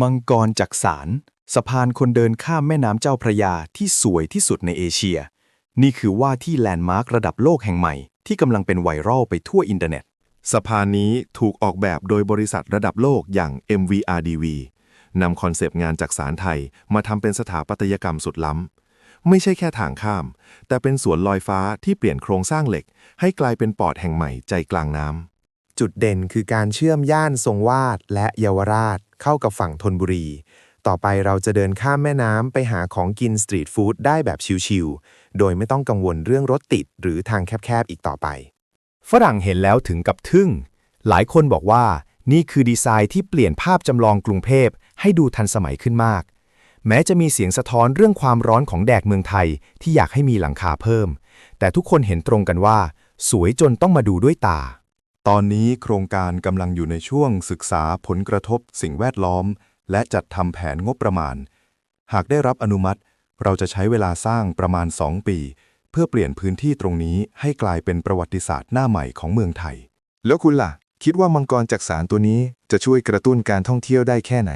มังกรจักสารสะพานคนเดินข้ามแม่น้ำเจ้าพระยาที่สวยที่สุดในเอเชีย นี่คือว่าที่แลนด์มาร์คระดับโลกแห่งใหม่ ที่กำลังเป็นไวรัลไปทั่วอินเทอร์เน็ต สะพานนี้ถูกออกแบบโดยบริษัทระดับโลกอย่าง MVRDV นำคอนเซปต์งานจากสารไทยมาทำเป็นสถาปัตยกรรมสุดล้ำ ไม่ใช่แค่ทางข้าม แต่เป็นสวนลอยฟ้าที่เปลี่ยนโครงสร้างเหล็ก ให้กลายเป็นปอดแห่งใหม่ใจกลางน้ำจุดเด่นคือการเชื่อมย่านทรงวาดและเยาวราช เข้ากับฝั่งธนบุรี ต่อไปเราจะเดินข้ามแม่น้ำไปหาของกินสตรีทฟู้ดได้แบบชิลๆโดยไม่ต้องกังวลเรื่องรถติดหรือทางแคบๆ อีกต่อไป ฝรั่งเห็นแล้วถึงกับทึ่ง หลายคนบอกว่านี่คือดีไซน์ที่เปลี่ยนภาพจำลองกรุงเทพให้ดูทันสมัยขึ้นมาก แม้จะมีเสียงสะท้อนเรื่องความร้อนของแดกเมืองไทยที่อยากให้มีหลังคาเพิ่ม แต่ทุกคนเห็นตรงกันว่า สวยจนต้องมาดูด้วยตา ตอนนี้โครงการกำลังอยู่ในช่วงศึกษาผลกระทบสิ่งแวดล้อม และจัดทำแผนงบประมาณ หากได้รับอนุมัติ เราจะใช้เวลาสร้างประมาณ 2 ปี เพื่อเปลี่ยนพื้นที่ตรงนี้ให้กลายเป็นประวัติศาสตร์หน้าใหม่ของเมืองไทย แล้วคุณล่ะ คิดว่ามังกรจักสารตัวนี้จะช่วยกระตุ้นการท่องเที่ยวได้แค่ไหน